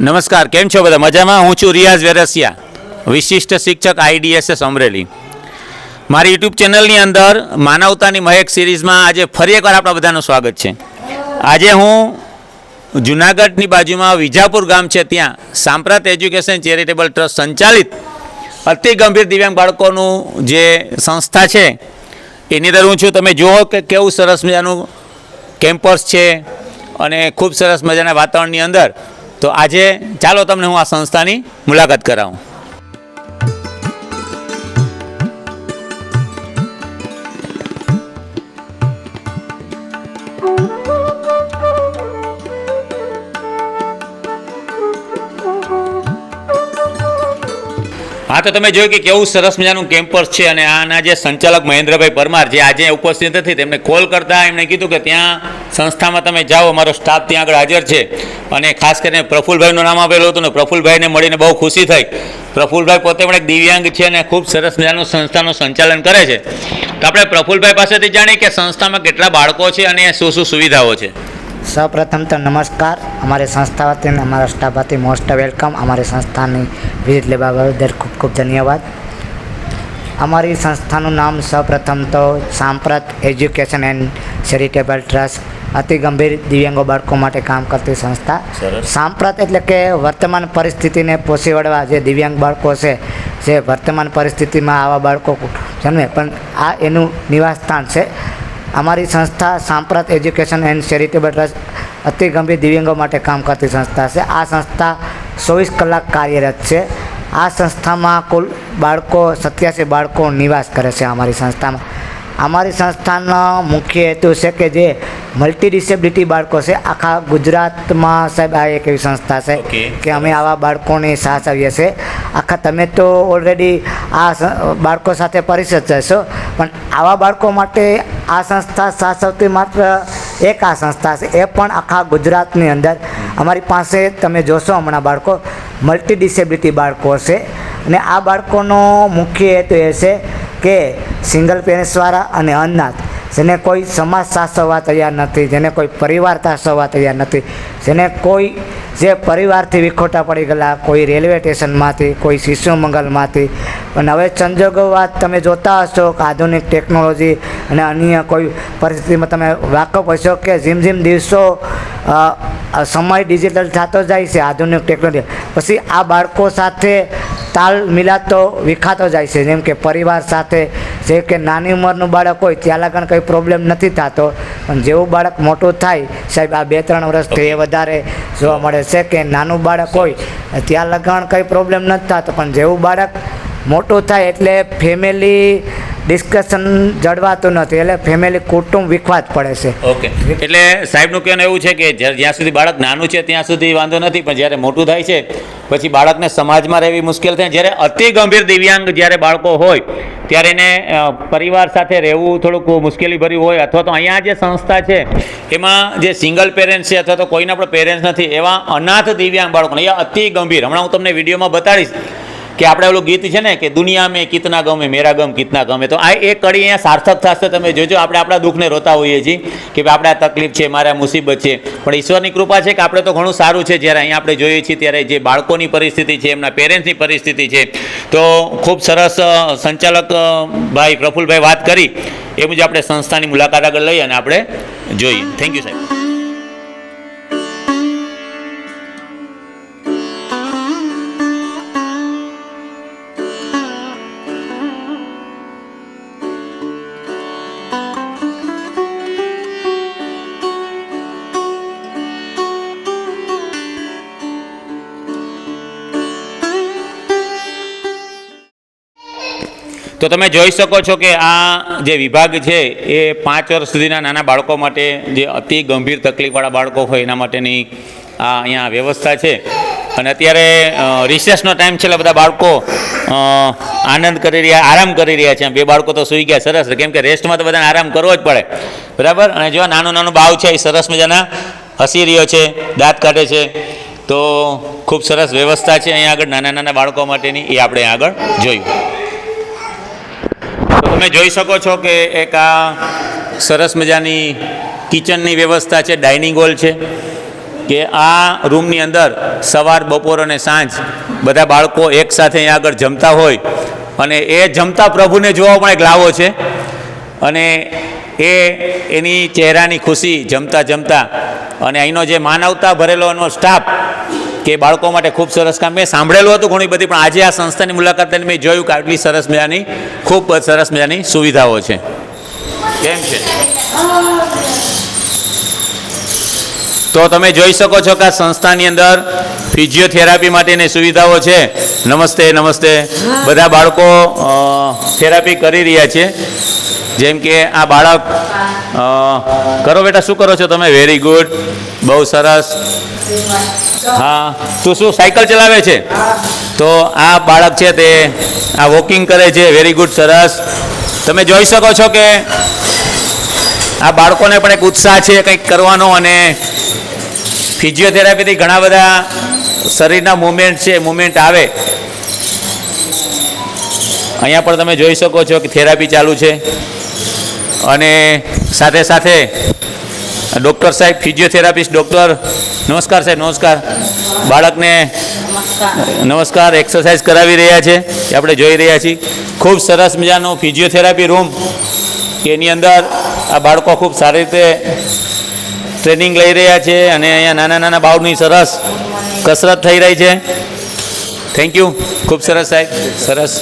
નમસ્કાર, કેમ છો બધા? મજામાં? હું છું રિયાઝ વેરસિયા, વિશિષ્ટ શિક્ષક આઈડીએસએસ અમરેલી. મારી યુટ્યુબ ચેનલની અંદર માનવતાની મહેક સિરીઝમાં આજે ફરી એકવાર આપણા બધાનું સ્વાગત છે. આજે હું જુનાગઢની બાજુમાં વિજાપુર ગામ છે, ત્યાં સાંપ્રત એજ્યુકેશન ચેરિટેબલ ટ્રસ્ટ સંચાલિત અતિ ગંભીર દિવ્યાંગ બાળકોનું જે સંસ્થા છે, એની અંદર હું છું. તમે જુઓ કે કેવું સરસ મજાનું કેમ્પસ છે અને ખૂબ સરસ મજાના વાતાવરણની અંદર તો આજે ચાલો તમને હું આ સંસ્થાની મુલાકાત કરાવું. હા, તો તમે જોયું કે કેવું સરસ મજાનું કેમ્પસ છે અને આના જે સંચાલક મહેન્દ્રભાઈ પરમાર જે આજે ઉપસ્થિત નથી, તેમને કોલ કરતા એમણે કીધું કે ત્યાં સંસ્થામાં તમે જાઓ અમારો સ્ટાફ ત્યાં આગળ હાજર છે. અને ખાસ કરીને પ્રફુલભાઈનું નામ આપેલું હતું ને, પ્રફુલભાઈને મળીને બહુ ખુશી થઈ. પ્રફુલભાઈ પોતે પણ એક દિવ્યાંગ છે અને ખૂબ સરસ મજાનું સંસ્થાનું સંચાલન કરે છે. તો આપણે પ્રફુલભાઈ પાસેથી જાણીએ કે સંસ્થામાં કેટલા બાળકો છે અને શું શું સુવિધાઓ છે? સૌપ્રથમ તો નમસ્કાર. અમારી સંસ્થા વતી અમારા સ્ટાફ વતી મોસ્ટ વેલકમ અમારી સંસ્થાની વિઝિટ લેવા બદલ ખૂબ ખૂબ ધન્યવાદ. અમારી સંસ્થાનું નામ સૌપ્રથમ તો સાંપ્રત એજ્યુકેશન એન્ડ ચેરિટેબલ ટ્રસ્ટ અતિ ગંભીર દિવ્યાંગો બાળકો માટે કામ કરતી સંસ્થા. સાંપ્રત એટલે કે વર્તમાન પરિસ્થિતિને પોષી વળવા જે દિવ્યાંગ બાળકો છે જે વર્તમાન પરિસ્થિતિમાં આવા બાળકો જન્મે. પણ આ એનું નિવાસ સ્થાન છે. અમારી સંસ્થા સાંપ્રત એજ્યુકેશન એન્ડ ચેરિટેબલ ટ્રસ્ટ અતિ ગંભીર દિવ્યાંગો માટે કામ કરતી સંસ્થા છે. આ સંસ્થા ચોવીસ કલાક કાર્યરત છે. આ સંસ્થામાં કુલ બાળકો સત્યાસી બાળકો નિવાસ કરે છે અમારી સંસ્થામાં. અમારી સંસ્થાનો મુખ્ય હેતુ છે કે જે મલ્ટી ડિસેબિલિટી બાળકો છે. આખા ગુજરાતમાં સાહેબ આ એક એવી સંસ્થા છે કે અમે આવા બાળકોને આવીએ છીએ. આખા તમે તો ઓલરેડી આ બાળકો સાથે પરિચિત જશો પણ આવા બાળકો માટે આ સંસ્થા સાચવતી માત્ર એક આ સંસ્થા છે. એ પણ આખા ગુજરાતની અંદર. અમારી પાસે તમે જોશો હમણાં બાળકો મલ્ટી ડિસેબિલિટી બાળકો છે. અને આ બાળકોનો મુખ્ય હેતુ એ છે કે સિંગલ પેરેન્ટ્સવાળા અને અનાથ જેને કોઈ સમાજ સાચવવા તૈયાર નથી, જેને કોઈ પરિવાર સાચવવા તૈયાર નથી, જેને કોઈ જે પરિવારથી વિખોટા પડી ગયેલા, કોઈ રેલવે સ્ટેશનમાંથી, કોઈ શિશુ મંગલમાંથી પણ હવે સંજોગો વાત તમે જોતા હશો કે આધુનિક ટેકનોલોજી અને અન્ય કોઈ પરિસ્થિતિમાં તમે વાકફ હશો કે જેમ જેમ દિવસો સમય ડિજિટલ થતો જાય છે આધુનિક ટેકનોલોજી. પછી આ બાળકો સાથે તાલ મિલાતો વિખાતો જાય છે. જેમ કે પરિવાર સાથે જે કે નાની ઉંમરનું બાળક હોય, ત્યાં લગન કંઈ પ્રોબ્લેમ નથી થતો. પણ જેવું બાળક મોટું થાય, સાહેબ, આ બે ત્રણ વર્ષથી એ વધારે જોવા મળે છે કે નાનું બાળક હોય, ત્યાં લગન કંઈ પ્રોબ્લેમ નથી થતો. પણ જેવું બાળક મોટું થાય એટલે ફેમિલી ડિસ્કશન જળવાતું નથી, એટલે ફેમિલી કુટુંબ વિખવાત પડે છે. ઓકે. એટલે સાહેબનું કહેવાનું એવું છે કે જ્યાં સુધી બાળક નાનું છે, ત્યાં સુધી વાંધો નથી, પણ જ્યારે મોટું થાય છે, પછી બાળકને સમાજમાં રહેવી મુશ્કેલ થાય. જ્યારે અતિ ગંભીર દિવ્યાંગ જ્યારે બાળકો હોય, ત્યારે એને પરિવાર સાથે રહેવું થોડુંક મુશ્કેલી ભર્યું હોય, અથવા તો અહીંયા જે સંસ્થા છે, એમાં જે સિંગલ પેરેન્ટ્સ છે, અથવા તો કોઈના પણ પેરેન્ટ્સ નથી, એવા અનાથ દિવ્યાંગ બાળકોને, એ અતિ ગંભીર. હમણાં હું તમને વિડીયોમાં બતાડીશ કે આપણે ઓલું ગીત છે ને કે દુનિયા મેં કિતના ગમે, મેરા ગમ કિતના ગમે. તો આ એક કડી અહીંયા સાર્થક થશે, તમે જોજો, આપણે આપણા દુઃખને રોતા હોઈએ છીએ કે આપણે આ તકલીફ છે, મારા મુસીબત છે. પણ ઈશ્વરની કૃપા છે કે આપણે તો ઘણું સારું છે, જ્યારે અહીંયા આપણે જોઈએ છીએ ત્યારે જે બાળકોની પરિસ્થિતિ છે, એમના પેરેન્ટ્સની પરિસ્થિતિ છે. તો ખૂબ સરસ સંચાલક ભાઈ પ્રફુલભાઈ વાત કરી. એ મુજબ આપણે સંસ્થાની મુલાકાત આગળ લઈ અને આપણે જોઈએ. થેન્ક યુ સાહેબ. તો તમે જોઈ શકો છો કે આ જે વિભાગ છે, એ પાંચ વર્ષ સુધીના નાના બાળકો માટે જે અતિ ગંભીર તકલીફવાળા બાળકો હોય, એના માટેની આ અહીંયા વ્યવસ્થા છે. અને અત્યારે રિસેસનો ટાઈમ છે એટલે બધા બાળકો આનંદ કરી રહ્યા, આરામ કરી રહ્યા છે. બે બાળકો તો સૂઈ ગયા, સરસ. કેમ કે રેસ્ટમાં તો બધાને આરામ કરવો જ પડે. બરાબર? અને જો નાનો નાનો બાવ છે, એ સરસ મજાના હસી રહ્યો છે, દાંત કાઢે છે. તો ખૂબ સરસ વ્યવસ્થા છે. અહીંયા આગળ નાના નાના બાળકો માટેની એ આપણે આગળ જોયું. તમે જોઈ શકો છો કે એક આ સરસ મજાની કિચનની વ્યવસ્થા છે, ડાઇનિંગ હોલ છે, કે આ રૂમની અંદર સવાર, બપોર અને સાંજ બધા બાળકો એકસાથે અહીંયા આગળ જમતા હોય અને એ જમતા પ્રભુને જોવા પણ એક લાવો છે અને એ એની ચહેરાની ખુશી જમતા જમતા અને અહીંનો જે માનવતા ભરેલો એનો સ્ટાફ કે બાળકો માટે ખૂબ સરસ કામ. મેં સાંભળેલું હતું ઘણી બધી, પણ આજે આ સંસ્થાની મુલાકાત લઈને મેં જોયું કે આટલી સરસ મજાની, ખૂબ સરસ મજાની સુવિધાઓ છે. કેમ છે? તો તમે જોઈ શકો છો કે આ સંસ્થાની અંદર ફિઝિયોથેરાપી માટેની સુવિધાઓ છે. નમસ્તે નમસ્તે. બધા બાળકો થેરાપી કરી રહ્યા છે. જેમ કે આ બાળક કરો બેટા, શું કરો છો તમે? વેરી ગુડ બહુ સરસ. હા, તું શું સાયકલ ચલાવે છે? તો આ બાળક છે તે આ વોકિંગ કરે છે વેરી ગુડ સરસ. તમે જોઈ શકો છો કે આ બાળકોને પણ એક ઉત્સાહ છે કંઈક કરવાનો અને ફિઝિયોથેરાપીથી ઘણા બધા શરીરના મુવમેન્ટ છે મુમેન્ટ આવે. અહીંયા પણ તમે જોઈ શકો છો કે થેરાપી ચાલુ છે. અને સાથે સાથે ડૉક્ટર સાહેબ, ફિઝિયોથેરાપિસ્ટ ડૉક્ટર. નમસ્કાર સાહેબ, નમસ્કાર. બાળકને નમસ્કાર, એક્સરસાઇઝ કરાવી રહ્યા છે એ આપણે જોઈ રહ્યા છીએ. ખૂબ સરસ મજાનો ફિઝિયોથેરાપી રૂમ, કે એની અંદર આ બાળકો ખૂબ સારી રીતે ટ્રેનિંગ લઈ રહ્યા છે અને અહીંયા નાના નાના બાળની સરસ કસરત થઈ રહી છે. થેન્ક યુ ખૂબ સરસ સાહેબ, સરસ.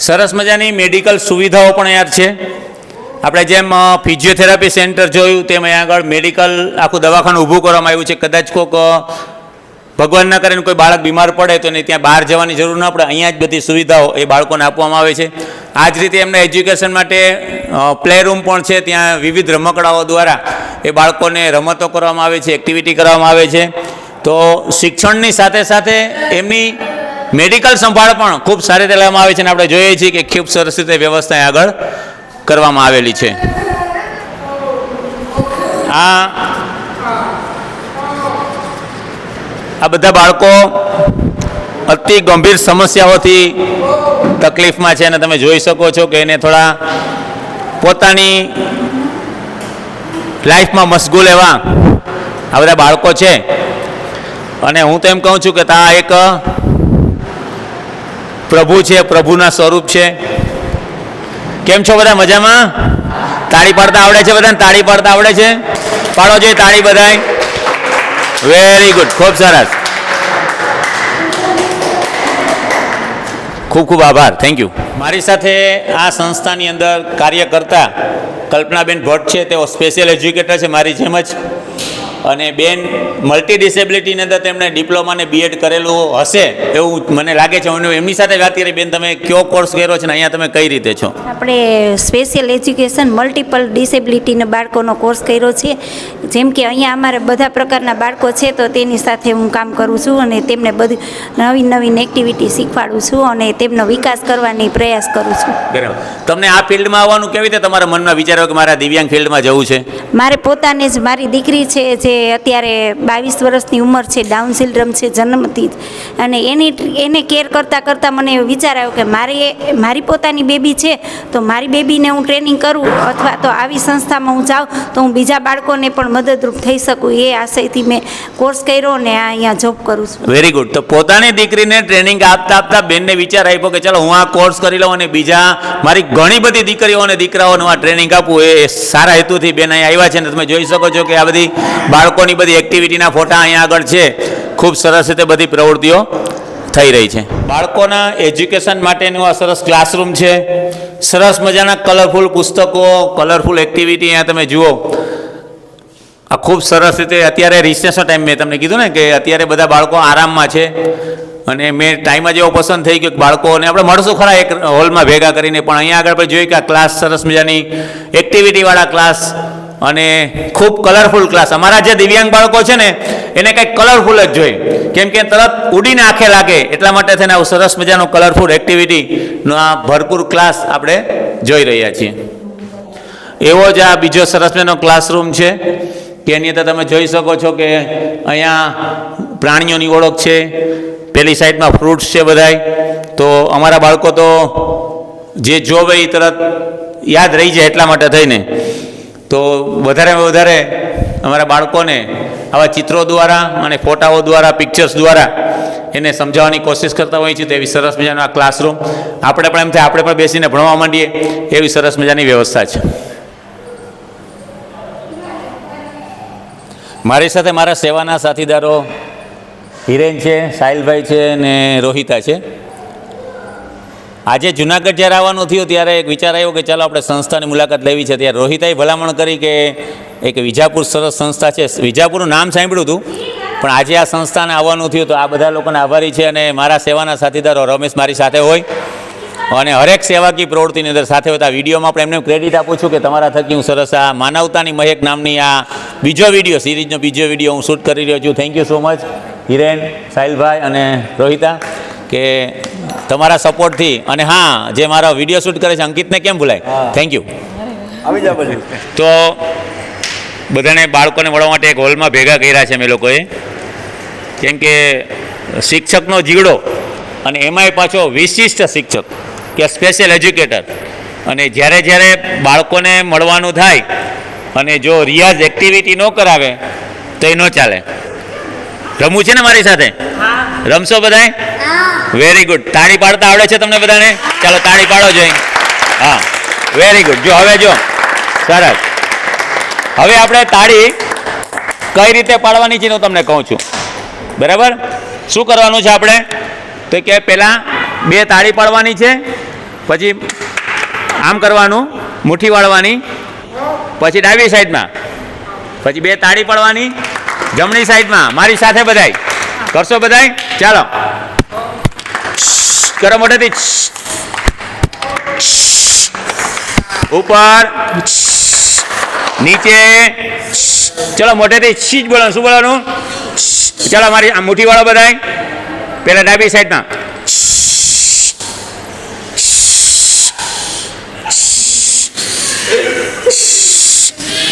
સરસ મજાની મેડિકલ સુવિધાઓ પણ યાર છે. આપણે જેમ ફિઝિયોથેરાપી સેન્ટર જોયું, તેમ અહીંયા આગળ મેડિકલ આખું દવાખાનું ઊભું કરવામાં આવ્યું છે. કદાચ કોઈક ભગવાન ના કરે કોઈ બાળક બીમાર પડે તો એને ત્યાં બહાર જવાની જરૂર ન પડે. અહીંયા જ બધી સુવિધાઓ એ બાળકોને આપવામાં આવે છે. આ જ રીતે એમને એજ્યુકેશન માટે પ્લે રૂમ પણ છે. ત્યાં વિવિધ રમકડાઓ દ્વારા એ બાળકોને રમતો કરવામાં આવે છે એક્ટિવિટી કરવામાં આવે છે. તો શિક્ષણની સાથે સાથે એમની મેડિકલ સંભાળ પણ ખૂબ સારી રીતે લેવામાં આવે છે અને આપણે જોઈએ છીએ કે ખૂબ સરસ રીતે વ્યવસ્થા આગળ કરવામાં આવેલી છે. આ આ બધા બાળકો અતિ ગંભીર સમસ્યાઓથી તકલીફમાં છે અને તમે જોઈ શકો છો કે એને થોડા પોતાની લાઈફમાં મશગુલ એવા આ બધા બાળકો છે. અને હું તો એમ કહું છું કે તા એક પ્રભુ છે, પ્રભુના સ્વરૂપ છે. કેમ છો બધા મજામાં? તાળી પાડતા આવડે છે બધાને? તાળી પાડતા આવડે છે? પાડો જોઈએ તાળી બધાય. વેરી ગુડ ખૂબ સરસ. ખૂબ ખૂબ આભાર. થેન્ક યુ મારી સાથે આ સંસ્થાની અંદર કાર્ય કરતા કલ્પનાબેન ભટ્ટ છે. તેઓ સ્પેશિયલ એજ્યુકેટર છે. મારી જેમ જ અને બેન મલ્ટી ડિસેબિલિટીની અંદર તેમણે ડિપ્લોમાને બીએડ કરેલું હશે એવું મને લાગે છે. હું એમની સાથે વાત કરી બેન તમે કયો કોર્સ કર્યો છે ને અહીંયા તમે કઈ રીતે છો? આપણે સ્પેશિયલ એજ્યુકેશન મલ્ટિપલ ડિસેબિલિટીના બાળકોનો કોર્સ કર્યો છે. જેમ કે અહીંયા અમારે બધા પ્રકારના બાળકો છે તો તેની સાથે હું કામ કરું છું અને તેમને બધી નવી નવીન એક્ટિવિટી શીખવાડું છું અને તેમનો વિકાસ કરવાની પ્રયાસ કરું છું. બરાબર. તમને આ ફિલ્ડમાં આવવાનું કેવી રીતે તમારા મનમાં વિચારો કે મારા દિવ્યાંગ ફિલ્ડમાં જવું છે? મારે પોતાને જ મારી દીકરી છે જે અત્યારે બાવીસ વર્ષની ઉંમર છે ડાઉન સિન્ડ્રમ છે, જન્મથી જ. અને એની એને કેર કરતાં કરતાં મને વિચાર આવ્યો કે મારી મારી પોતાની બેબી છે, તો મારી બેબીને હું ટ્રેનિંગ કરું અથવા તો આવી સંસ્થામાં હું જાઉં, તો હું બીજા બાળકોને પણ મદદરૂપ થઈ શકું. એ આશયથી મેં કોર્સ કર્યો અને આ અહીંયા જોબ કરું છું. વેરી ગુડ તો પોતાની દીકરીને ટ્રેનિંગ આપતા આપતા બેનને વિચાર આપ્યો કે ચાલો હું આ કોર્સ કરી લઉં અને બીજા મારી ઘણી બધી દીકરીઓ અને દીકરાઓને આ ટ્રેનિંગ આપું. એ સારા હેતુથી બેન અહીં આવ્યા છે ને તમે જોઈ શકો છો કે આ બધી બાળકોની બધી એક્ટિવિટીના ફોટા અહીંયા આગળ છે. ખૂબ સરસ રીતે બધી પ્રવૃત્તિઓ થઈ રહી છે. બાળકોના એજ્યુકેશન માટેનું આ સરસ ક્લાસરૂમ છે. સરસ મજાના કલરફુલ પુસ્તકો કલરફુલ એક્ટિવિટી અહીંયા તમે જુઓ. આ ખૂબ સરસ રીતે અત્યારે રિસેસનો ટાઈમ મેં તમને કીધું ને કે અત્યારે બધા બાળકો આરામમાં છે. અને મેં ટાઈમ જ એવો પસંદ થઈ ગયો કે બાળકોને આપણે મળશું ખરા એક હોલમાં ભેગા કરીને. પણ અહીંયા આગળ આપણે જોયું કે આ ક્લાસ સરસ મજાની એક્ટિવિટીવાળા ક્લાસ અને ખૂબ કલરફુલ ક્લાસ અમારા જે દિવ્યાંગ બાળકો છે ને, એને કંઈક કલરફુલ જ જોઈએ. કેમ કે તરત ઉડીને આંખે લાગે, એટલા માટે થઈને આવું સરસ મજાનો કલરફુલ એક્ટિવિટીનો આ ભરપૂર ક્લાસ આપણે જોઈ રહ્યા છીએ. એવો જ આ બીજો સરસ મજાનો ક્લાસરૂમ છે, કે એની અંદર તમે જોઈ શકો છો કે અહીંયા પ્રાણીઓની ઓળખ છે, પેલી સાઈડમાં ફ્રૂટ્સ છે બધાય. તો અમારા બાળકો તો જે જોવે એ તરત યાદ રહી જાય એટલા માટે થઈને. તો વધારેમાં વધારે અમારા બાળકોને આવા ચિત્રો દ્વારા અને ફોટાઓ દ્વારા પિક્ચર્સ દ્વારા એને સમજાવવાની કોશિશ કરતા હોઈએ છીએ તો એવી સરસ મજાનો આ ક્લાસરૂમ આપણે પણ એમ થાય, આપણે પણ બેસીને ભણવા માંડીએ, એવી સરસ મજાની વ્યવસ્થા છે. મારી સાથે મારા સેવાના સાથીદારો હિરેન છે, સાહિલભાઈ છે ને રોહિતા છે. આજે જુનાગઢ જ્યારે આવવાનું થયું ત્યારે એક વિચાર આવ્યો કે ચાલો આપણે સંસ્થાની મુલાકાત લેવી છે. ત્યારે રોહિતાએ ભલામણ કરી કે એક વિજાપુર સરસ સંસ્થા છે. વિજાપુરનું નામ સાંભળ્યું હતું, પણ આજે આ સંસ્થાને આવવાનું થયું તો આ બધા લોકોને આભારી છે અને મારા સેવાના સાથીદારો રમેશ મારી સાથે હોય અને હરેક સેવાકી પ્રવૃત્તિની અંદર સાથે હોય તો આ વિડીયોમાં આપણે એમને ક્રેડિટ આપું છું કે તમારા થકી હું સરસ આ માનવતાની મહેક નામની આ બીજો વીડિયો સિરીઝનો બીજો વીડિયો હું શૂટ કરી રહ્યો છું. Thank you so much Hiren, સાહિલભાઈ અને રોહિતા. કે તમારા સપોર્ટથી અને હા જે મારો વીડિયો શૂટ કરે છે અંકિતને કેમ ભૂલાય? થેન્ક યુ તો બધાને બાળકોને મળવા માટે એક હોલમાં ભેગા કર્યા છે અમે લોકોએ. કેમ કે શિક્ષકનો જીવડો અને એમાંય પાછો વિશિષ્ટ શિક્ષક કે સ્પેશિયલ એજ્યુકેટર અને જ્યારે જ્યારે બાળકોને મળવાનું થાય અને જો રિયાઝ એક્ટિવિટી ન કરાવે તો એ ન ચાલે. રમવું છે ને મારી સાથે? રમશો બધાય? વેરી ગુડ તાળી પાડતા આવડે છે તમને બધાને? ચાલો તાળી પાડો જોઈ હા. વેરી ગુડ જો, હવે જો. સરસ. હવે આપણે તાળી કઈ રીતે પાડવાની છે હું તમને કહું છું. બરાબર? શું કરવાનું છે આપણે? તો કે પહેલાં બે તાળી પાડવાની છે, પછી આમ કરવાનું, મુઠ્ઠી વાળવાની, પછી ડાબી સાઈડમાં, પછી બે તાળી પાડવાની, જમણી સાઈડમાં. મારી સાથે બધાય. કરશો બધાય? ચાલો. કરો મોટેથી ઉપર. નીચે. ચલો મોટેથી છી જ બોલવાનું. શું બોલવાનું? ચાલો મારી આ મુઠ્ઠી વાળો બધાય. પેલા ડાબી સાઈડના.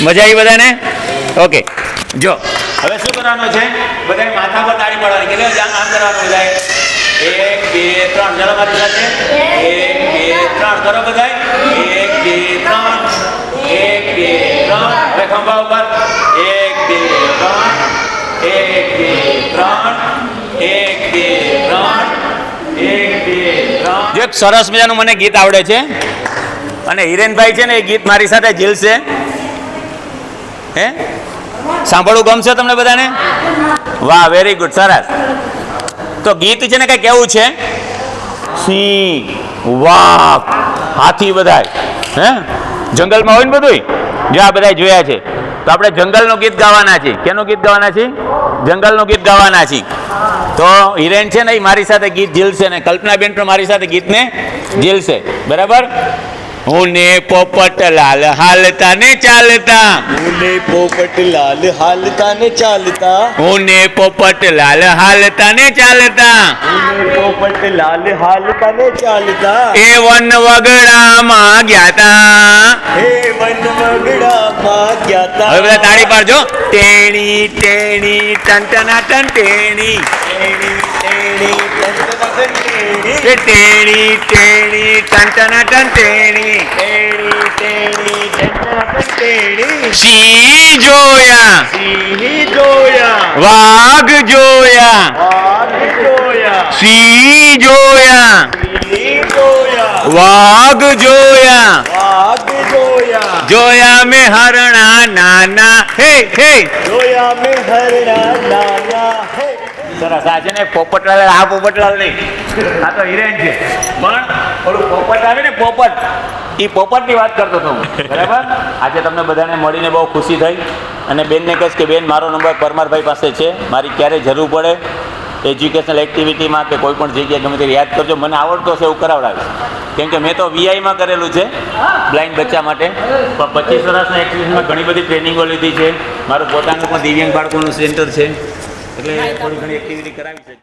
મજા આવી બધાને? ઓકે. જો. હવે શું કરવાનું છે? બધાય માથા પર તાળી પાડવાની. આમ આમ કરવાનું બધાય એક, બે, ત્રણ. ચાલો મારી સાથે. એક, બે, ત્રણ. કરો બધાય. એક, બે, ત્રણ. એક, બે, ત્રણ. હવે ખંભા ઉપર. એક, બે, ત્રણ. એક, બે, ત્રણ. એક, બે, ત્રણ. એક, બે, ત્રણ. એક સરસ મજાનું મને ગીત આવડે છે. અને હિરેનભાઈ છે ને એ ગીત મારી સાથે ઝીલશે. હે? સાંભળવું ગમશે તમને બધાને? વાહ વેરી ગુડ સરસ. તો ગીત છે ને કઈ કેવું છે? સિંહ, વાઘ, હાથી બધાય, હે? જંગલમાં હોય ને બધું જો આ બધા જોયા છે. તો આપણે જંગલનું ગીત ગાવાના છીએ. કેનું ગીત ગાવાના છીએ? જંગલનું ગીત ગાવાના છીએ. તો હિરેન છે ને એ મારી સાથે ગીત ઝીલશે ને, કલ્પનાબેન પણ મારી સાથે ગીતને ઝીલશે. બરાબર? હું ને પોપટ લાલ હાલતા ને ચાલતા ઉને પોપટ લાલ હાલતા ને ચાલતા હું ને પોપટ લાલ હાલતા ને ચાલતા પોપટ લાલ હાલતા ને ચાલતા એ વન વગડામાં ગયા તા હે વન મગડામાં ગયા તા હવે બધા તાળી પાડજો. ટેણી ટેણી ટન ટેણી, ટેણી, ટેણી. ટેણી ટેણી ટંટના ટન ટેણી ટેણી, ટેણી. સિંહ જોયા. સિંહ જોયા વાઘ જોયા. વાઘ જોયા સિંહ જોયા સિંહ જોયા વાઘ જોયા. વાઘ જોયા. જોયા મેં હરણા નાના. હે હે. જોયા મે હરણા નાના. સરસ. આ છે ને પોપટલાલ, આ પોપટલાલ નહીં. આ તો હિરેન છે. પણ થોડું પોપટ આવે ને પોપટ એ પોપટની વાત કરતો હતો બરાબર? આજે તમને બધાને મળીને બહુ ખુશી થઈ. અને બેનને કહીશ કે, બેન, મારો નંબર પરમારભાઈ પાસે છે. મારી ક્યારે જરૂર પડે એજ્યુકેશનલ એક્ટિવિટીમાં કે કોઈ પણ જગ્યાએ ગમે તે યાદ કરજો. મને આવડતો છે એવું કરાવડાવીશ. કેમ કે મેં તો વીઆઈમાં કરેલું છે બ્લાઇન્ડ બચ્ચા માટે. પણ પચીસ વર્ષના એક્ટિવિટીમાં ઘણી બધી ટ્રેનિંગો લીધી છે. મારું પોતાનું પણ દિવ્યાંગ બાળકોનું સેન્ટર છે. એટલે થોડી ઘણી એક્ટિવિટી કરાવી છે.